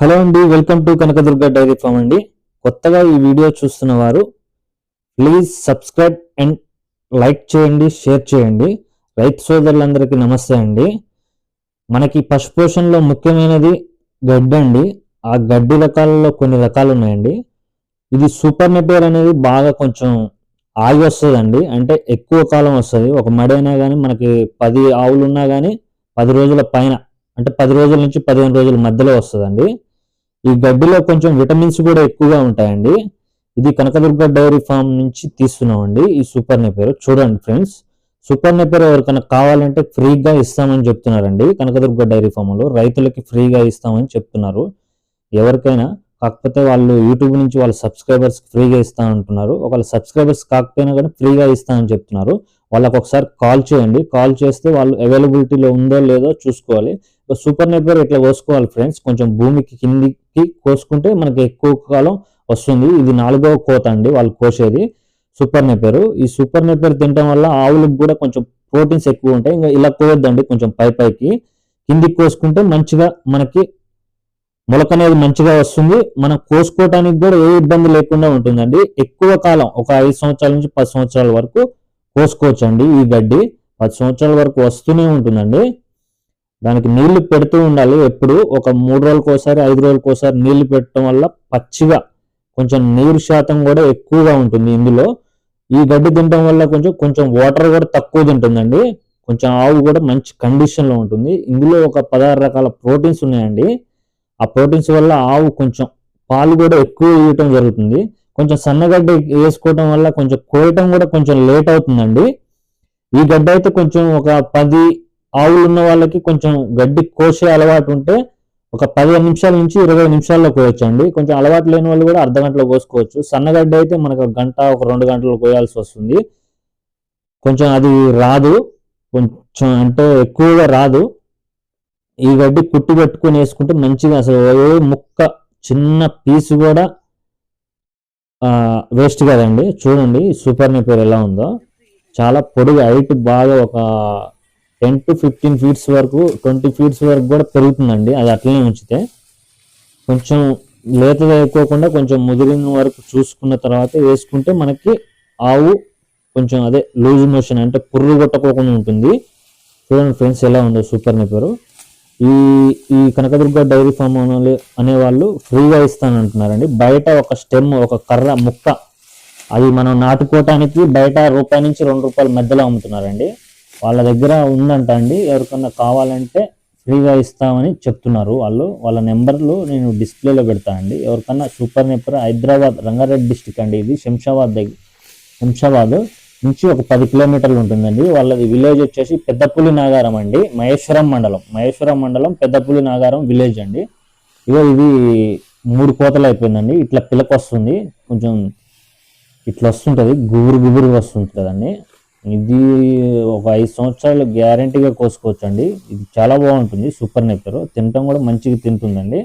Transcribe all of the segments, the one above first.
Hello అండి welcome to Kanakadurga dairy farm అండి. కొత్తగా ఈ వీడియో చూస్తున్న వారు ప్లీజ్ సబ్స్క్రైబ్ అండ్ లైక్ చేయండి షేర్ చేయండి. రైతు సోదరులందరికీ నమస్తే అండి. మనకి పశుపోషణలో ముఖ్యమైనది గడ్డి అండి. ఆ గడ్డి రకాలలో కొన్ని రకాలు ఉన్నాయండి ఇది సూపర్ నెపేర్ అనేది బాగా కొంచెం ఆగి వస్తుందండి. అంటే ఎక్కువ కాలం వస్తుంది. ఒక మడి అయినా కానీ మనకి పది ఆవులు ఉన్నా కానీ పది రోజుల పైన అంటే పది రోజుల నుంచి పదిహేను రోజుల మధ్యలో వస్తుందండి. ఈ గడ్డిలో కొంచెం విటమిన్స్ కూడా ఎక్కువగా ఉంటాయండి. ఇది కనకదుర్గ డైరీ ఫామ్ నుంచి తీసుకున్నామండి ఈ సూపర్ నెపేరు చూడండి ఫ్రెండ్స్. సూపర్ నెపేరు ఎవరికైనా కావాలంటే ఫ్రీగా ఇస్తామని చెప్తున్నారండి. కనకదుర్గ డైరీ ఫామ్లో రైతులకి ఫ్రీగా ఇస్తామని చెప్తున్నారు. ఎవరికైనా కాకపోతే వాళ్ళు యూట్యూబ్ నుంచి వాళ్ళ సబ్స్క్రైబర్స్ ఫ్రీగా ఇస్తా అంటున్నారు. ఒకవేళ సబ్స్క్రైబర్స్ కాకపోయినా కానీ ఫ్రీగా ఇస్తామని చెప్తున్నారు. వాళ్ళకి ఒకసారి కాల్ చేయండి. కాల్ చేస్తే వాళ్ళు అవైలబిలిటీలో ఉందో లేదో చూసుకోవాలి. సూపర్ నెపేర్ ఇట్లా కోసుకోవాలి ఫ్రెండ్స్? కొంచెం భూమికి కిందికి కోసుకుంటే మనకి ఎక్కువ కాలం వస్తుంది. ఇది నాలుగవ కోత అండి వాళ్ళు కోసేది. సూపర్ నెప్పేరు ఈ సూపర్ నెప్పేరు తినడం వల్ల ఆవులకు కూడా కొంచెం ప్రోటీన్స్ ఎక్కువ ఉంటాయి. ఇంకా ఇలా కోయొద్దండి కొంచెం పై పైకి. కిందికి కోసుకుంటే మంచిగా మనకి మొలక అనేది మంచిగా వస్తుంది. మనం కోసుకోవటానికి కూడా ఏ ఇబ్బంది లేకుండా ఉంటుందండి. ఎక్కువ కాలం ఒక ఐదు సంవత్సరాల నుంచి పది సంవత్సరాల వరకు కోసుకోవచ్చండి ఈ గడ్డి. పది సంవత్సరాల వరకు వస్తూనే ఉంటుందండి. దానికి నీళ్ళు పెడుతూ ఉండాలి. ఎప్పుడు? ఒక మూడు రోజులకోసారి ఐదు రోజులకోసారి నీళ్ళు పెట్టడం వల్ల పచ్చిగా కొంచెం నీరు శాతం కూడా ఎక్కువగా ఉంటుంది ఇందులో. ఈ గడ్డి తినడం వల్ల కొంచెం కొంచెం వాటర్ కూడా తక్కువ తింటుందండి. కొంచెం ఆవు కూడా మంచి కండిషన్లో ఉంటుంది. ఇందులో ఒక పదహారు రకాల ప్రోటీన్స్ ఉన్నాయండి. ఆ ప్రోటీన్స్ వల్ల ఆవు కొంచెం పాలు కూడా ఎక్కువ ఇవ్వటం జరుగుతుంది. కొంచెం సన్నగడ్డ వేసుకోవటం వల్ల కొంచెం కోయటం కూడా కొంచెం లేట్ అవుతుందండి. ఈ గడ్డ అయితే కొంచెం ఒక పది ఆవులు ఉన్న వాళ్ళకి కొంచెం గడ్డి కోసే అలవాటు ఉంటే ఒక పదిహేను నిమిషాల నుంచి ఇరవై నిమిషాల్లో కోయొచ్చండి. కొంచెం అలవాటు లేని వాళ్ళు కూడా అర్ధ గంటలో కోసుకోవచ్చు. సన్నగడ్డ అయితే మనకు గంట ఒక రెండు గంటలు కోయాల్సి వస్తుంది. కొంచెం అది రాదు. కొంచెం అంటే ఎక్కువగా రాదు. ఈ గడ్డి కుట్టి పెట్టుకొని వేసుకుంటే మంచిగా అసలు ఏ ముక్క చిన్న పీస్ కూడా వేస్ట్ కదండి. చూడండి సూపర్ పేరు ఎలా ఉందో. చాలా పొడుగు హైట్ బాగా ఒక టెన్ టు ఫిఫ్టీన్ ఫీట్స్ వరకు ట్వంటీ ఫీట్స్ వరకు కూడా పెరుగుతుందండి. అది అట్లనే ఉంచితే కొంచెం లేతగా ఎక్కువకుండా కొంచెం ముదిరిన వరకు చూసుకున్న తర్వాత వేసుకుంటే మనకి ఆవు కొంచెం అదే లూజ్ మోషన్ అంటే పుర్రు కొట్టకోకుండా ఉంటుంది. చూడండి ఫ్రెండ్స్ ఎలా ఉందో సూపర్ నెపేరు. ఈ ఈ కనకదుర్గ డైరీ ఫామ్ అనే వాళ్ళు ఫ్రీగా ఇస్తానంటున్నారండి. బయట ఒక స్టెమ్ ఒక కర్ర ముక్క అది మనం నాటుకోవటానికి బయట రూపాయి నుంచి రెండు రూపాయల మధ్యలో అమ్ముతున్నారండి. వాళ్ళ దగ్గర ఉందంట అండి. ఎవరికన్నా కావాలంటే ఫ్రీగా ఇస్తామని చెప్తున్నారు వాళ్ళు. వాళ్ళ నెంబర్లు నేను డిస్ప్లేలో పెడతానండి ఎవరికన్నా super number Hyderabad Rangareddy district అండి. ఇది శంషాబాద్ దగ్గర శంషాబాద్ నుంచి ఒక పది కిలోమీటర్లు ఉంటుందండి. వాళ్ళది విలేజ్ వచ్చేసి పెద్దపులి నాగారం అండి. మహేశ్వరం మండలం. మహేశ్వరం మండలం పెద్దపులి నాగారం విలేజ్ అండి. ఇగో ఇది మూడు కోతలు అయిపోయిందండి. ఇట్లా పిలక వస్తుంది కొంచెం ఇట్లా వస్తుంటుంది. గుబురు గుబురు వస్తుంటుందండి. ఇది ఒక ఐదు సంవత్సరాలు గ్యారంటీగా కోసుకోవచ్చు అండి ఇది చాలా బాగుంటుంది సూపర్ నెప్పరు తినటం కూడా మంచిగా తింటుందండి.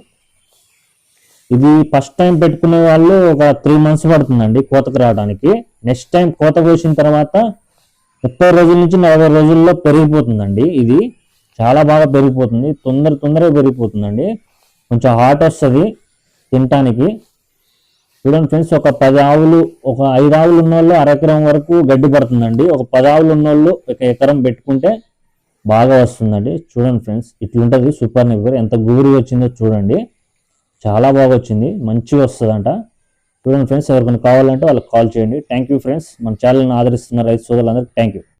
ఇది ఫస్ట్ టైం పెట్టుకునే వాళ్ళు ఒక త్రీ మంత్స్ పడుతుందండి కోతకు రావడానికి. నెక్స్ట్ టైం కోత కోసిన తర్వాత ముప్పై రోజుల నుంచి నలభై రోజుల్లో పెరిగిపోతుందండి ఇది. చాలా బాగా పెరిగిపోతుంది తొందర తొందరగా పెరిగిపోతుందండి. కొంచెం హాట్ వస్తుంది తినటానికి. చూడండి ఫ్రెండ్స్ ఒక పది ఆవులు ఒక ఐదు ఆవులు ఉన్న వాళ్ళు అరెకరం వరకు గడ్డి పడుతుందండి. ఒక పది ఆవులు ఉన్న వాళ్ళు ఒక ఎకరం పెట్టుకుంటే బాగా వస్తుందండి. చూడండి ఫ్రెండ్స్ ఇట్లుంటుంది సూపర్ నెబ్బర్ ఎంత గుబురు వచ్చిందో చూడండి. చాలా బాగా వచ్చింది. మంచిగా వస్తుందంట. చూడండి ఫ్రెండ్స్ ఎవరికైనా కావాలంటే వాళ్ళకి కాల్ చేయండి. థ్యాంక్ యూ ఫ్రెండ్స్ మన ఛానల్ని ఆదరిస్తున్న రైతు సోదరులందరికీ థ్యాంక్ యూ